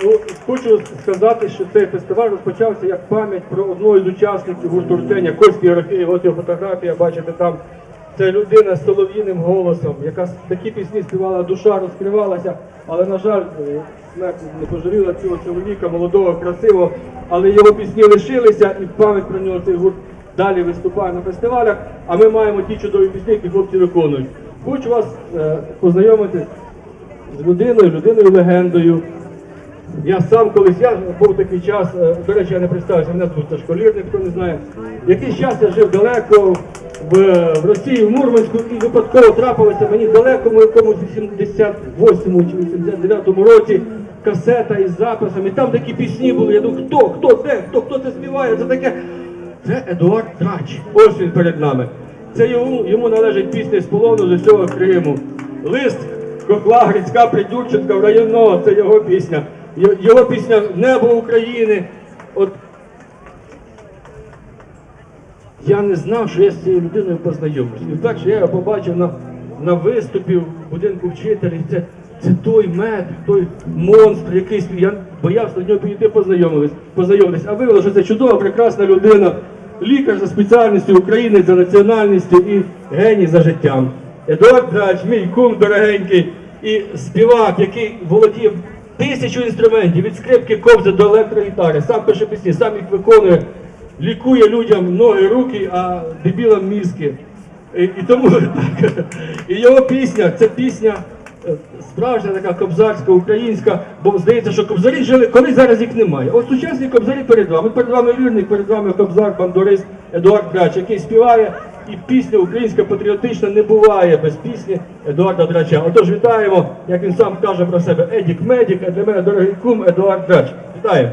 Ну, хочу сказати, що цей фестиваль розпочався як пам'ять про одного із учасників гурту Ртеня, Кольський Єрофєєв. Його фотографія, бачите там. Це людина з солов'їним голосом, яка такі пісні співала, душа розкривалася, але, на жаль, е, смерть не пожаліла цього чоловіка, молодого, красивого, але його пісні лишилися і пам'ять про нього цей гурт далі виступає на фестивалях, а ми маємо ті чудові пісні, які хлопці виконують. Хочу вас е, познайомити з людиною, людиною легендою. Я сам колись, я був такий час, е, до речі, я не представився, мене звуть Сашко Лірник, хто не знає. Якийсь час я жив далеко в, в Росії, в Мурманську, і випадково трапилося мені далеко в якомусь 88 чи 89 році касета із записами. Там такі пісні були. Я думаю, хто, хто, де, хто, хто це співає? Це таке. Це Едуард Трач. Ось він перед нами. Це йому, йому належить пісня з полону з усього Криму. Лист Кохла Грицька Придюрченка в районного, це його пісня. Його пісня Небо України. От я не знав, що я з цією людиною познайомлюсь. І вперше я його побачив на, на виступі в будинку вчителів. Це, це той мед, той монстр, якийсь. Я боявся до нього підійти познайомились. А виявилося, що це чудова, прекрасна людина, лікар за спеціальністю, українець за національністю і геній за життям. Едуард Драч, мій кум дорогенький, і співак, який володіє тисячу інструментів, від скрипки ковзи до електрогітари, сам пише пісні, сам їх виконує лікує людям ноги, руки, а дебілам мізки. І, і тому так. І його пісня, це пісня е, справжня така кобзарська, українська, бо здається, що кобзарі жили, коли зараз їх немає. От сучасні кобзарі перед вами. Перед вами вірник, перед вами кобзар, бандурист Едуард Драч, який співає. І пісня українська патріотична не буває без пісні Едуарда Драча. Отож вітаємо, як він сам каже про себе, Едік Медік, а для мене дорогий кум Едуард Драч. Вітаємо.